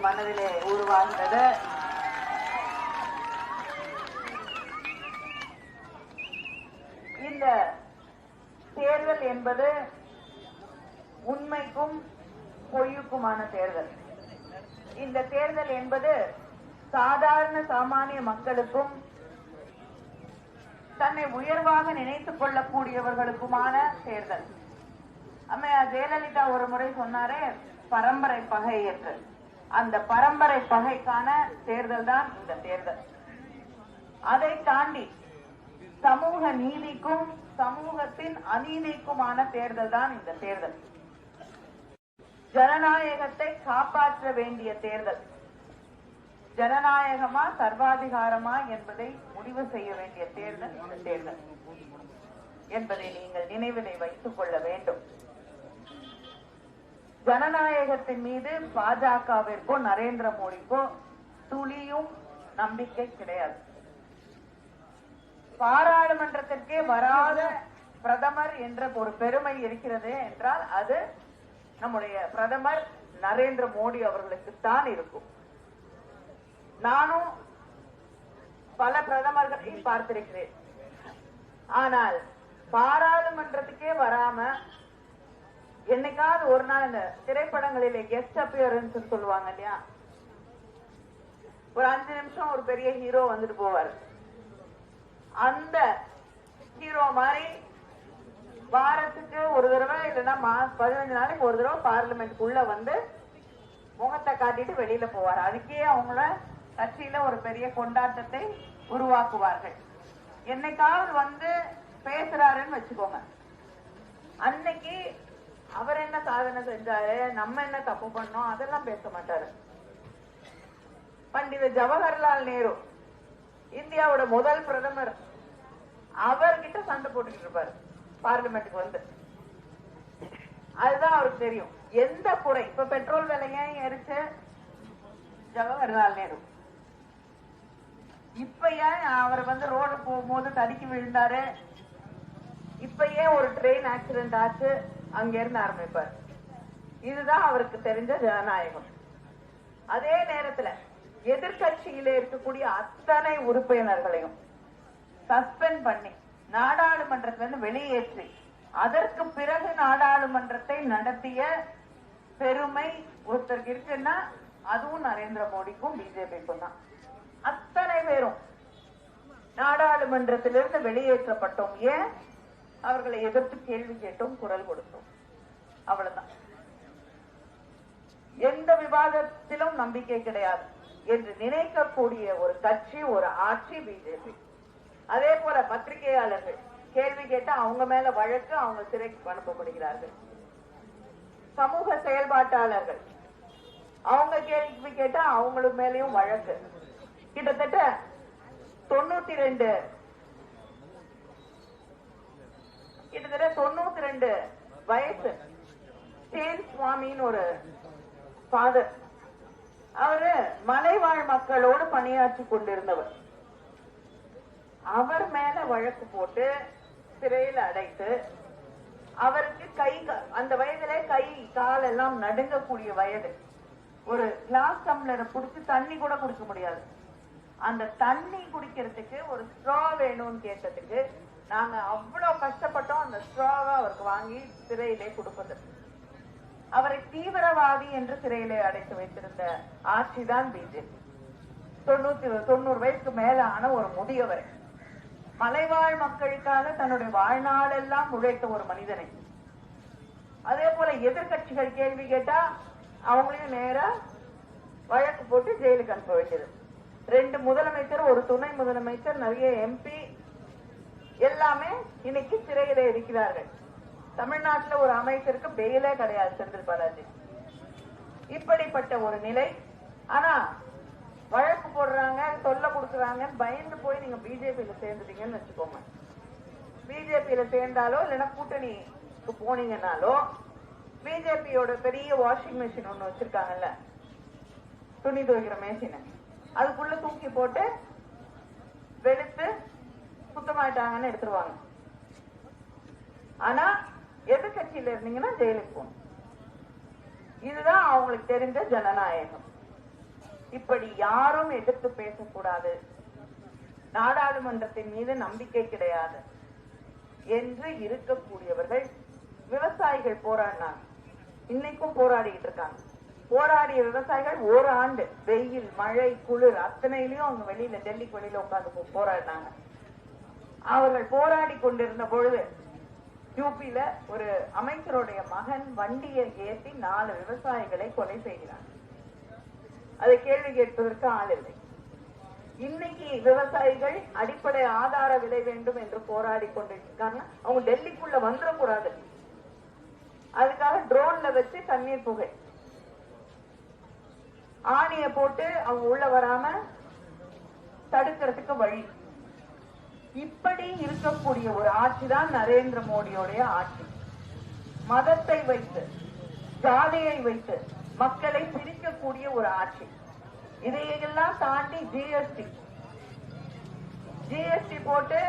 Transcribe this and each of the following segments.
மனதிலே உருவாகின்றது இந்த தேர்தல் என்பது உண்மைக்கும் பொய்யுக்குமான தேர்தல். இந்த தேர்தல் என்பது சாதாரண சாமானிய மக்களுக்கும் தன்னை உயர்வாக நினைத்துக் கொள்ளக்கூடியவர்களுக்குமான தேர்தல். அம்மையா ஜெயலலிதா ஒரு முறை சொன்னாரே பரம்பரை பகை என்று அந்த பரம்பரை பகைக்கான தேர்தல் தான் இந்த தேர்தல். அதை தாண்டி சமூக நீதிக்கும் சமூகத்தின் அநீதிக்குமான தேர்தல் தான் இந்த தேர்தல். ஜனநாயகத்தை காப்பாற்ற வேண்டிய தேர்தல். ஜனநாயகமா சர்வாதிகாரமா என்பதை முடிவு செய்ய வேண்டிய தேர்தல் இந்த தேர்தல் என்பதை நீங்கள் நினைவிலை வைத்துக் கொள்ள வேண்டும். ஜனநாயகத்தின் மீது பாஜகவிற்கோ நரேந்திர மோடிக்கோ துளியும் நம்பிக்கை கிடையாது. பாராளுமன்றத்திற்கே வராத பிரதமர் என்ற ஒரு பெருமை இருக்கிறது என்றால் அது நம்முடைய பிரதமர் நரேந்திர மோடி அவர்களுக்குத்தான் இருக்கும். நானும் பல பிரதமர்களை பார்த்திருக்கிறேன். ஆனால் பாராளுமன்றத்துக்கே வராம என்னைக்காவது ஒரு நாள் இந்த திரைப்படங்களிலே கெஸ்ட் அப்பியரன்ஸ் சொல்லுவாங்க இல்லையா? ஒரு அஞ்சு நிமிஷம் ஒரு பெரிய ஹீரோ வந்துட்டு போவார். அந்த ஹீரோ மாதிரி வாரத்துக்கு ஒரு தடவை இல்லைன்னா மா- பதினஞ்சு நாளைக்கு ஒரு தடவை பார்லிமெண்ட்டுக்குள்ள வந்து முகத்தை காட்டிட்டு வெளியில போவார். அதுக்கே அவங்கள கட்சியில ஒரு பெரிய கொண்டாட்டத்தை உருவாக்குவார்கள். என்னைக்காவது வந்து பேசுறாருன்னு வச்சுக்கோங்க. அன்னைக்கு அவர் என்ன சாதனை செஞ்சாரு நம்ம என்ன தப்பு பண்ணோம் அதெல்லாம் பேச மாட்டாரு. பண்டித ஜவஹர்லால் நேரு இந்தியாவோட முதல் பிரதமர். அவர்கிட்ட சண்டை போட்டுக்கிட்டு இருப்பாரு பார்லிமெண்ட்டுக்கு வந்து. அதுதான் அவருக்கு தெரியும். எந்த குறை? இப்ப பெட்ரோல் விலை எரிச்சு ஜவஹர்லால் நேரு. இப்ப ஏன் அவர் வந்து ரோடு போகும்போது தடுக்கி விழுந்தாரு? இப்ப ஏன் ஒரு ட்ரெயின் ஆக்சிடென்ட் ஆச்சு? அங்க இருந்து ஆரம்பிப்பார். இதுதான் அவருக்கு தெரிஞ்ச ஜனநாயகம். அதே நேரத்துல எதிர்க்கட்சியில இருக்கக்கூடிய அத்தனை உறுப்பினர்களையும் சஸ்பெண்ட் பண்ணி நாடாளுமன்றத்துல இருந்து வெளியேற்றி அதற்கு பிறகு நாடாளுமன்றத்தை நடத்திய பெருமை ஒருத்தருக்கு இருக்குன்னா அதுவும் நரேந்திர மோடிக்கும் பிஜேபிக்கும் தான். அத்தனை பேரும் நாடாளுமன்றத்திலிருந்து வெளியேற்றப்பட்டோம். ஏன்? அவர்களை எதிர்த்து கேள்வி கேட்டோம் குரல் கொடுத்தோம் அவ்வளவுதான். எந்த விவாதத்திலும் நம்பிக்கை கிடையாது என்று நினைக்கக்கூடிய ஒரு கட்சி ஒரு ஆட்சி பிஜேபி. அதே போல பத்திரிகையாளர்கள் கேள்வி கேட்டா அவங்க மேல வழக்கு அவங்க சிறைக்கு அனுப்பப்படுகிறார்கள். சமூக செயல்பாட்டாளர்கள் அவங்க கேள்வி கேட்டா அவங்களுக்கு மேலயும் வழக்கு. கிட்டத்தட்ட தொண்ணூத்தி ரெண்டு கிட்டத்தட்ட தொண்ணூத்தி ரெண்டு வயசு. சேன் சுவாமின்னு ஒரு ஃபாதர் அவரு மலைவாழ் மக்களோடு பணியாற்றி கொண்டிருந்தவர். அவர் மேல வழக்கு போட்டு சிறையில் அடைத்து அவருக்கு கை அந்த வயதுல கை கால் எல்லாம் நடுங்கக்கூடிய வயது. ஒரு கிளாஸ் டம்ளரை குடிச்சு தண்ணி கூட குடிக்க முடியாது. அந்த தண்ணி குடிக்கிறதுக்கு ஒரு ஸ்ட்ரா வேணும்னு கேட்டதுக்கு நாங்க அவ்வளவு கஷ்டப்பட்டோம் அந்த ஸ்ட்ராவை அவருக்கு வாங்கி சிறையிலே கொடுப்பது. அவரை தீவிரவாதி என்று சிறையிலே அடைத்து வைத்திருந்த ஆட்சிதான் பிஜேபி. தொண்ணூத்தி தொண்ணூறு வயசுக்கு மேலான ஒரு முதியவர். மலைவாழ் மக்களுக்காக தன்னுடைய வாழ்நாளெல்லாம் உழைத்த ஒரு மனிதனை. அதே போல எதிர்க்கட்சிகள் கேள்வி கேட்டா அவங்களையும் நேரா வழக்கு போட்டு ஜெயிலுக்கு அனுப்ப வேண்டியது. ரெண்டு முதலமைச்சர் ஒரு துணை முதலமைச்சர் நிறைய எம்பி எல்லாமே இன்னைக்கு சிறையில இருக்கிறார்கள். தமிழ்நாட்டுல ஒரு அமைச்சருக்கு பெயிலே கிடையாது செந்தில் பாலாஜி. இப்படிப்பட்ட ஒரு நிலை. ஆனா வழக்கு போடுறாங்க தொல்லை கொடுக்குறாங்க பயந்து போய் நீங்க பிஜேபியில சேர்ந்துட்டீங்கன்னு வச்சுக்கோங்க. பிஜேபியில சேர்ந்தாலோ இல்லைன்னா கூட்டணிக்கு போனீங்கன்னாலோ பிஜேபியோட பெரிய வாஷிங் மிஷின் ஒண்ணு வச்சிருக்காங்கல்ல துணி துவைக்கிற மிஷினை அதுக்குள்ள தூக்கி போட்டு வெளுத்து சுத்தமாயிட்டாங்கன்னு எடுத்துருவாங்க. ஆனா எதிர்கட்சியில இருந்தீங்கன்னா ஜெயிலுக்கு போகணும். இதுதான் அவங்களுக்கு தெரிஞ்ச ஜனநாயகம். இப்படி யாரும் எதிர்த்து பேசக்கூடாது. நாடாளுமன்றத்தின் மீது நம்பிக்கை கிடையாது என்று இருக்கக்கூடியவர்கள் விவசாயிகள் போராடினாங்க. இன்னைக்கும் போராடிட்டு இருக்காங்க. போராடிய விவசாயிகள் ஒரு ஆண்டு வெயில் மழை குளிர் அத்தனையிலயும் அவங்க வெளியில டெல்லிக்கு வெளியில உட்கார்ந்து போராடினாங்க. அவர்கள் போராடி கொண்டிருந்த பொழுது யூபியில ஒரு அமைச்சருடைய மகன் வண்டியை ஏற்றி நாலு விவசாயிகளை கொலை செய்கிறார். அதை கேள்வி கேட்பதற்கு ஆள் இல்லை. இன்னைக்கு விவசாயிகள் அடிப்படை ஆதார விலை வேண்டும் என்று போராடி கொண்டிருக்காங்க அவங்க டெல்லிக்குள்ள வந்துடக்கூடாது. அதுக்காக ட்ரோன்ல வச்சு தண்ணீர் புகை. ஆணியை போட்டு அவங்க உள்ள வராம தடுக்கிறதுக்கு வழி. இப்படி இருக்கக்கூடிய ஒரு ஆட்சி தான் நரேந்திர மோடியோடைய ஆட்சி. மதத்தை வைத்து ஜாதியை வைத்து மக்களை பிரிக்கக்கூடிய ஒரு ஆட்சி. இதையெல்லாம் தாண்டி ஜிஎஸ்டி ஜிஎஸ்டி போட்டு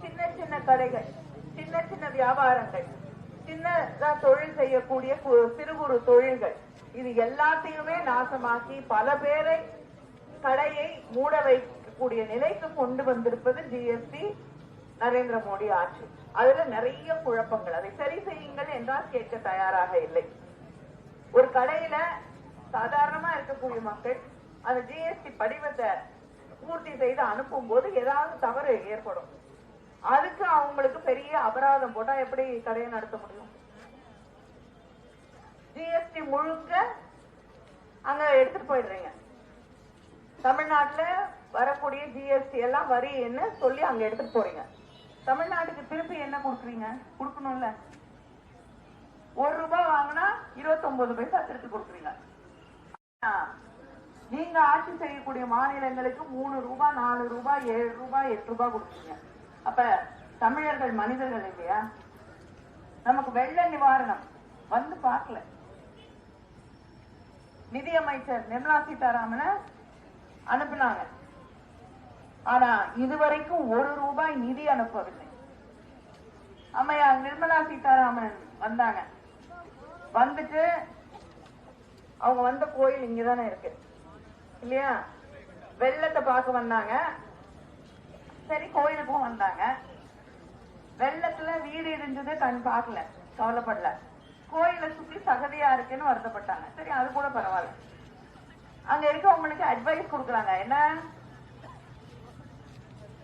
சின்ன சின்ன கடைகள் சின்ன சின்ன வியாபாரங்கள் சின்னதா தொழில் செய்யக்கூடிய கு- சிறு குறு தொழில்கள் இது எல்லாத்தையுமே நாசமாக்கி பல பேரை கடையை மூட கூடிய நிலைக்கு கொண்டு வந்திருப்பது ஜிஎஸ்டி நரேந்திர மோடி ஆட்சி. அதுல நிறைய குழப்பங்கள். அதை சரி செய்யுங்கள் என்றால் கேட்க தயாராக இல்லை. ஒரு கடையில சாதாரணமா இருக்கக்கூடிய மக்கள் அந்த ஜிஎஸ்டி படிவத்தை பூர்த்தி செய்து அனுப்பும் போது ஏதாவது தவறு ஏற்படும். அதுக்கு அவங்களுக்கு பெரிய அபராதம் போட்டா எப்படி கடையை நடத்த முடியும்? ஜிஎஸ்டி முழுக்க அங்க எடுத்துட்டு போயிடுறீங்க. தமிழ்நாட்டுல வரக்கூடிய ஜிஎஸ்டி எல்லாம் வரி என்ன சொல்லி அங்க எடுத்துட்டு போறீங்க. தமிழ்நாட்டுக்கு திருப்பி என்ன கொடுக்குறீங்க? கொடுக்கணும்ல. ஒரு ரூபாய் வாங்கினா இருபத்தொன்பது பைசா திருப்பி கொடுக்குறீங்க. நீங்க ஆட்சி செய்யக்கூடிய மாநிலங்களுக்கு மூணு ரூபாய் நாலு ரூபாய் ஏழு ரூபாய் எட்டு ரூபாய் கொடுக்குறீங்க. அப்ப தமிழர்கள் மனிதர்கள் இல்லையா? நமக்கு வெள்ள நிவாரணம். வந்து பார்க்கல. நிதியமைச்சர் நிர்மலா சீதாராமன அனுப்புனாங்க. ஆனா இதுவரைக்கும் ஒரு ரூபாய் நிதி அனுப்பவில்லை. அம்மையா நிர்மலா சீதாராமன் வந்தாங்க. வந்துட்டு அவங்க வந்த கோயில் இங்கதானே இருக்கு. இல்லையா? வெள்ளத்தை பார்க்க வந்தாங்க. சரி கோயிலுக்கும் வந்தாங்க. வெள்ளத்துல வீடு இடிஞ்சது கண் பார்க்கல கவலைப்படல. கோயிலை சுத்தி சகதியா இருக்குன்னு வருத்தப்பட்டாங்க. சரி அது கூட பரவாயில்ல. அங்க இருக்கவங்களுக்கு அட்வைஸ் கொடுக்குறாங்க என்ன?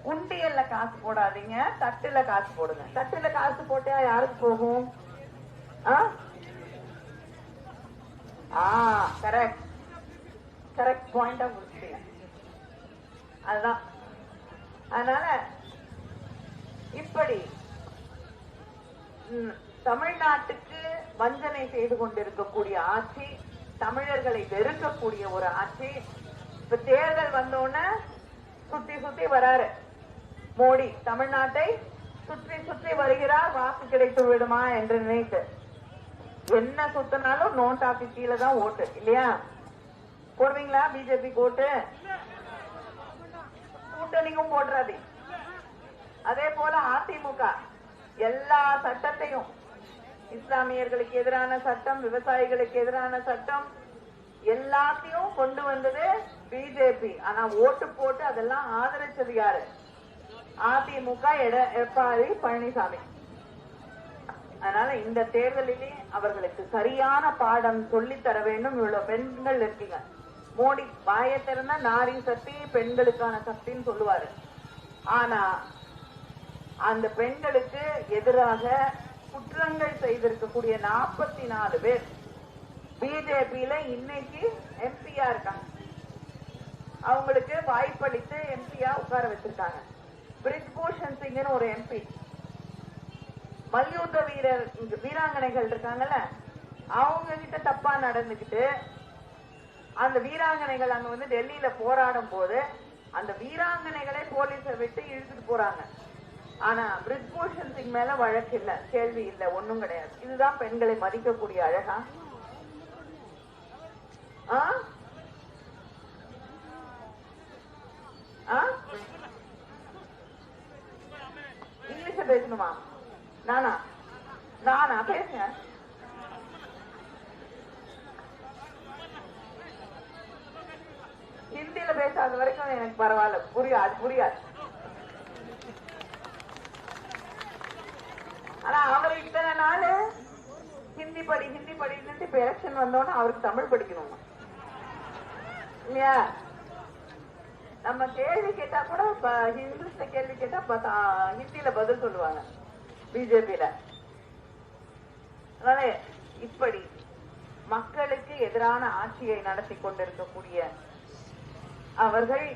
உண்டியல்ல காசு போடாதீங்க தட்டுல காசு போடுங்க. தட்டுல காசு போட்டா யாருக்கு போகும் ஆ? ஆ கரெக்ட் கரெக்ட் பாயிண்டா முடிச்சிட்டீங்க. அதுதான். அதனால இப்படி ம், தமிழ்நாட்டுக்கு வஞ்சனை செய்து கொண்டிருக்கக்கூடிய ஆட்சி தமிழர்களை வெறுக்கக்கூடிய ஒரு ஆட்சி இப்ப தேர்தல் வந்தோடனே சுத்தி சுத்தி வராரு. மோடி தமிழ்நாட்டை சுற்றி சுற்றி வருகிறார் வாக்கு கிடைத்து விடுமா என்று நினைத்து. என்ன சுத்தினாலும் நோட்டாக்கு கீழே தான் ஓட்டு இல்லையா? போடுவீங்களா பிஜேபி ஓட்டு கூட்டணிக்கும் போடுறாது அதே போல அதிமுக எல்லா சட்டத்தையும் இஸ்லாமியர்களுக்கு எதிரான சட்டம் விவசாயிகளுக்கு எதிரான சட்டம் எல்லாத்தையும் கொண்டு வந்தது பிஜேபி ஆனா ஓட்டு போட்டு அதெல்லாம் ஆதரிச்சது யாரு? அதிமுக எட- எடப்பாடி பழனிசாமி. அதனால இந்த தேர்தலிலே அவர்களுக்கு சரியான பாடம் சொல்லி தர வேண்டும். இவ்வளவு பெண்கள் இருக்கீங்க. மோடி வாயை நாரி சக்தி பெண்களுக்கான சக்தின்னு சொல்லுவாரு. ஆனா அந்த பெண்களுக்கு எதிராக குற்றங்கள் செய்திருக்கக்கூடிய நாற்பத்தி நாலு பேர் பிஜேபியில இன்னைக்கு எம்பியா இருக்காங்க. அவங்களுக்கு வாய்ப்பளித்து எம்பியா உட்கார வச்சிருக்காங்க. பிரிஜ்பூஷன் சிங்னு ஒரு எம்பி மல்யுத்த வீரர் வீராங்கனைகள் இருக்காங்கல்ல அவங்க கிட்ட தப்பா நடந்துக்கிட்டு அந்த வீராங்கனைகள் அங்க வந்து டெல்லியில போராடும் போது அந்த வீராங்கனைகளை போலீஸை விட்டு இழுத்துட்டு போறாங்க. ஆனா பிரிஜ்பூஷன் சிங் மேல வழக்கு இல்ல கேள்வி இல்ல ஒண்ணும் கிடையாது. இதுதான் பெண்களை மதிக்கக்கூடிய அழகா? ஆ? ஆ? இங்கிலீஷ்ல பேசணுமா? நானா? நானா? பேசுங்க. பேசாத வரைக்கும் எனக்கு பரவாயில்ல. புரியாது புரியாது. ஆனா அவர் இத்தனை நாள் ஹிந்தி படி ஹிந்தி படின்னு இப்ப எலெக்ஷன் வந்தோடனே அவருக்கு தமிழ் படிக்கணும் இல்லையா? நம்ம கேள்வி கேட்டா கூட இப்ப இங்கிலீஷ்ல கேள்வி கேட்டா ஹிந்தியில பதில் சொல்லுவாங்க. பிஜேபியில அதனால இப்படி மக்களுக்கு எதிரான ஆட்சியை நடத்தி கொண்டிருக்கக்கூடிய அவர்கள்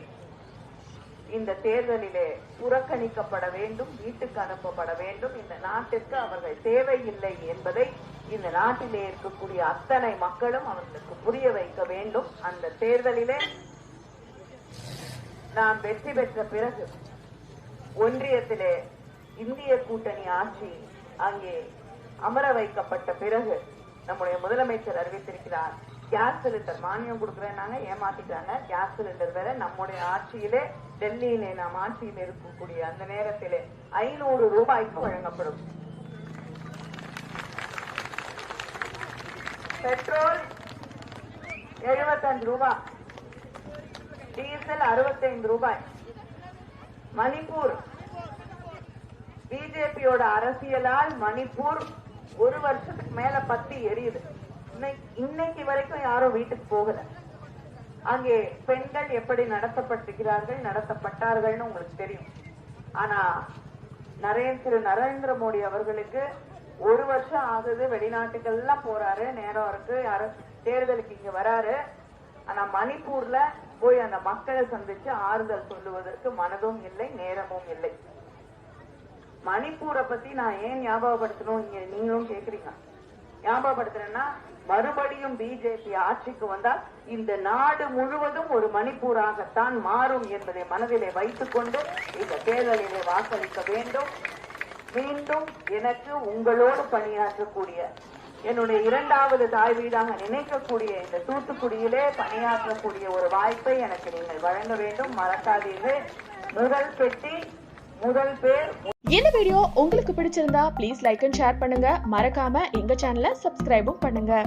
இந்த தேர்தலிலே புறக்கணிக்கப்பட வேண்டும் வீட்டுக்கு அனுப்பப்பட வேண்டும். இந்த நாட்டிற்கு அவர்கள் தேவையில்லை என்பதை இந்த நாட்டிலே இருக்கக்கூடிய அத்தனை மக்களும் அவர்களுக்கு புரிய வைக்க வேண்டும். அந்த தேர்தலிலே நாம் வெற்றி பெற்ற பிறகு ஒன்றியத்திலே இந்திய கூட்டணி ஆட்சி அங்கே அமர வைக்கப்பட்ட பிறகு நம்முடைய முதலமைச்சர் அறிவித்திருக்கிறார் கேஸ் சிலிண்டர் மானியம் கொடுக்குறேன்னாங்க ஏமாத்திட்டாங்க. கேஸ் சிலிண்டர் வேற நம்முடைய ஆட்சியிலே டெல்லியிலே நாம் ஆட்சியில் இருக்கக்கூடிய அந்த நேரத்திலே ஐநூறு ரூபாய்க்கு வழங்கப்படும். பெட்ரோல் எழுபத்தஞ்சு ரூபாய் டீசல் அறுபத்தைந்து ரூபாய். மணிப்பூர். பிஜேபியோட அரசியலால் மணிப்பூர் ஒரு வருஷத்துக்கு மேல பத்தி எரியுது. இன்னைக்கு- இன்னைக்கு வரைக்கும் யாரும் வீட்டுக்கு போகல. அங்கே பெண்கள் எப்படி நடத்தப்பட்டிருக்கிறார்கள் நடத்தப்பட்டார்கள்னு உங்களுக்கு தெரியும். ஆனா நரேந்திர திரு நரேந்திர மோடி அவர்களுக்கு ஒரு வருஷம் ஆகுது வெளிநாட்டுக்கெல்லாம் போறாரு நேரம் இருக்கு யாரு தேர்தலுக்கு இங்க வராரு. ஆனா மணிப்பூர்ல போய் அந்த மக்களை சந்திச்சு ஆறுதல் சொல்லுவதற்கு மனதும் இல்லை நேரமும் இல்லை. மணிப்பூரை பத்தி நான் ஏன் ஞாபகப்படுத்தணும்? இங்க நீங்களும் கேக்குறீங்க. ஞாபகப்படுத்துறேன்னா மறுபடியும் பிஜேபி ஆட்சிக்கு வந்தால் இந்த நாடு முழுவதும் ஒரு மணிப்பூராகத்தான் மாறும் என்பதை மனதிலே வைத்துக்கொண்டு இந்த தேர்தலிலே வாக்களிக்க வேண்டும். மீண்டும் எனக்கு உங்களோடு பணியாற்றக்கூடிய என்னுடைய இரண்டாவது தாய் வீடாக நினைக்கக்கூடிய இந்த தூத்துக்குடியிலே பணியாற்றக்கூடிய ஒரு வாய்ப்பை எனக்கு நீங்கள் வழங்க வேண்டும். மறக்காதீர்கள். முதல் பெட்டி முதல் பேர். இந்த வீடியோ உங்களுக்கு பிடிச்சிருந்தா ப்ளீஸ் லைக் அண்ட் ஷேர் பண்ணுங்க. மறக்காம எங்க சேனலை சப்ஸ்கிரைபும் பண்ணுங்க.